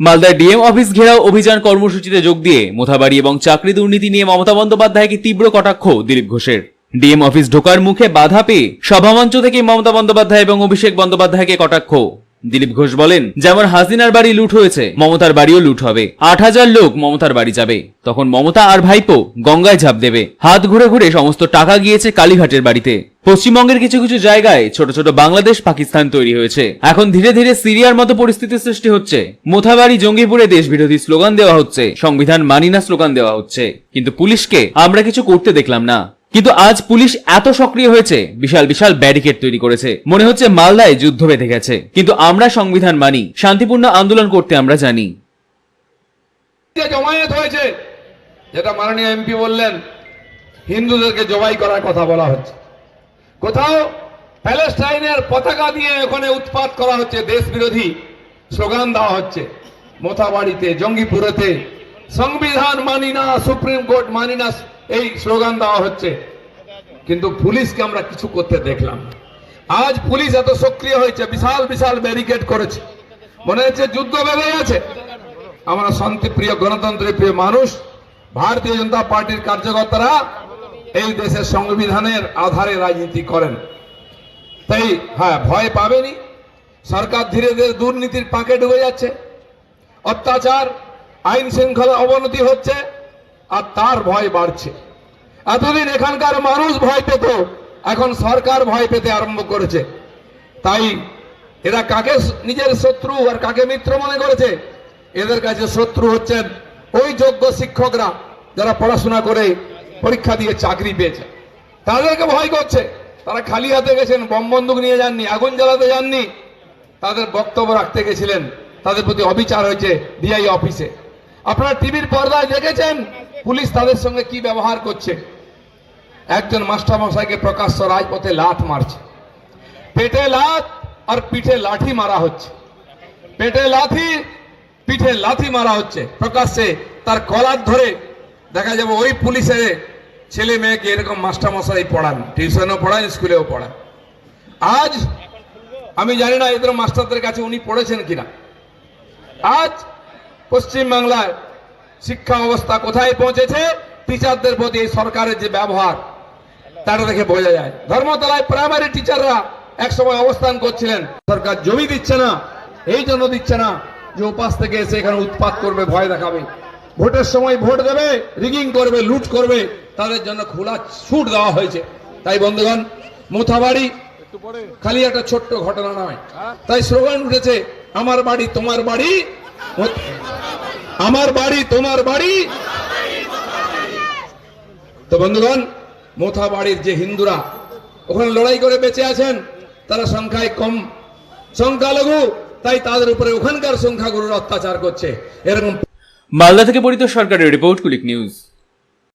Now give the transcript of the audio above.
মালদার DM office ঘেরাও অভিযান কর্মসূচিতে যোগ দিয়ে মোথাবাড়ি এবং চাকরি দুর্নীতি নিয়ে মমতা বন্দ্যোপাধ্যায়কে তীব্র কটাক্ষ, দিলীপ ঘোষের। ডিএম অফিস ঢোকার মুখে বাধা পেয়ে সভামঞ্চ থেকে মমতা বন্দ্যোপাধ্যায় এবং অভিষেক বন্দ্যোপাধ্যায়কে কটাক্ষ। দিলীপ ঘোষ বলেন, যেমন হাসিনার বাড়ি লুট হয়েছে, মমতার বাড়িও লুট হবে। আট হাজার লোক মমতার বাড়ি যাবে। তখন মমতা আর ভাইপো গঙ্গায় ঝাঁপ দেবে। হাত ঘুরে ঘুরে সমস্ত টাকা গিয়েছে কালীঘাটের বাড়িতে। পশ্চিমবঙ্গের কিছু কিছু জায়গায় ছোট ছোট বাংলাদেশ, পাকিস্তান তৈরি হয়েছে। এখন ধীরে ধীরে সিরিয়ার মতো পরিস্থিতির সৃষ্টি হচ্ছে। মোথাবাড়ি, জঙ্গিপুরে দেশ বিরোধী স্লোগান দেওয়া হচ্ছে। সংবিধান মানি না স্লোগান দেওয়া হচ্ছে। কিন্তু পুলিশকে আমরা কিছু করতে দেখলাম না। কিন্তু আজ পুলিশ এত সক্রিয় হয়েছে, বিশাল বিশাল ব্যারিকেড তৈরি করেছে। মনে হচ্ছে মালদায় যুদ্ধ বেঁধে গেছে। কিন্তু আমরা সংবিধান মানি, শান্তিপূর্ণ আন্দোলন করতে আমরা জানি। জমায়েত হয়েছে? যেটা মাননীয় এমপি বললেন, হিন্দুদেরকে জবাই করার কথা বলা হচ্ছে। কোথাও প্যালেস্টাইনের পতাকা দিয়ে ওখানে উৎপাত করা হচ্ছে দেশ বিরোধী স্লোগান দেওয়া হচ্ছে। মোথাবাড়িতে, জঙ্গিপুরেতে, সংবিধান মানি না, সুপ্রিম কোর্ট মানি না এই স্লোগান দেওয়া হচ্ছে। কিন্তু পুলিশকে আমরা কিছু করতে দেখলাম আজ পুলিশ এত সক্রিয় হয়েছে, বিশাল বিশাল ব্যারিকেড করেছে। মনে হচ্ছে যুদ্ধ বেঁধে গেছে। আমরা শান্তিপ্রিয়, গণতন্ত্রের প্রিয় মানুষ, ভারতীয় জনতা পার্টির কার্যকর্তারা এই দেশের সংবিধানের আধারে রাজনীতি করেন। তাই হ্যাঁ ভয় পাবেনি সরকার ধীরে ধীরে দুর্নীতির পাকে ডুবে যাচ্ছে। অত্যাচার আইন শৃঙ্খলা অবনতি হচ্ছে। আর তার ভয় বাড়ছে। এতদিন এখানকার মানুষ ভয় পেত, এখন সরকার ভয় পেতে আরম্ভ করেছে। তাই এরা কাকে নিজের শত্রু আর কাকে মিত্র মনে করেছে? এদের কাছে শত্রু হচ্ছেন ওই যোগ্য শিক্ষকরা যারা পড়াশোনা করে পরীক্ষা দিয়ে চাকরি পেয়েছে। তাদেরকে ভয় করছে। তারা খালি হাতে গেছেন, বম বন্দুক নিয়ে যাননি, আগুন জ্বালাতে যাননি। তাদের বক্তব্য রাখতে গেছিলেন। তাদের প্রতি অবিচার হয়েছে ডিআই অফিসে। আপনারা টিভির পর্দায় দেখেছেন? পুলিশ তাদের সঙ্গে কি ব্যবহার করছে? একজন মাস্টারমশাইকে প্রকাশ্য রাজপথে লাথ মারছে। পেটে লাথ আর পিঠে লাঠি মারা হচ্ছে। পেটে লাথি, পিঠে লাথি মারা হচ্ছে। প্রকাশ্যে তার কলার ধরে দেখা যাবে ওই পুলিশের ছেলে মেয়েকে এরকম মাস্টারমশাই পড়ান, টিউশনও পড়ান, স্কুলেও পড়ান। আজ আমি জানি না এদের মাস্টারদের কাছে উনি পড়েছেন কিনা। আজ পশ্চিম বাংলায় শিক্ষা অবস্থা কোথায় পৌঁছেছে? টিচারদের প্রতি এই সরকারের যে ব্যবহার তারা দেখে বোঝা যায়। ধর্মতলায় প্রাইমারি টিচাররা এক সময় অবস্থান করছিলেন। সরকার জমি দিচ্ছে না এই জন্য দিচ্ছে না যে উপাস থেকে এসে এখানে উৎপাত করবে ভয় দেখাবে। ভোটের সময় ভোট দেবে রিগিং করবে লুট করবে তাদের জন্য খোলা ছুট দেওয়া হয়েছে। তাই বন্ধুগণ মোথাবাড়ি খালি একটা ছোট্ট ঘটনা নয়। তাই স্লোগান উঠেছে আমার বাড়ি তোমার বাড়ি আমার বাড়ি, তোমার বাড়ি? তো বন্ধুগণ, মোথা বাড়ির যে হিন্দুরা ওখানে লড়াই করে বেঁচে আছেন, তারা সংখ্যায় কম। সংখ্যালঘু, তাই তাদের উপরে ওখানকার সংখ্যাগুলোর অত্যাচার করছে। এরকম মালদা থেকে পরিত সরকারের রিপোর্ট, কুলিক নিউজ।